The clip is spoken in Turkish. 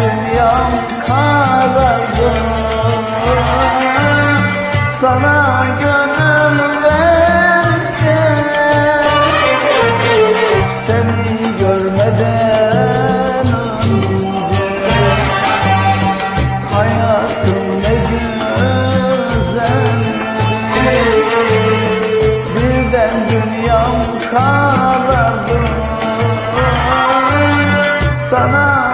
dünyam karardı Sana gönül verdim. Seni görmeden önce. Hayatım ne güzeldi Birden dünyam karardı Sana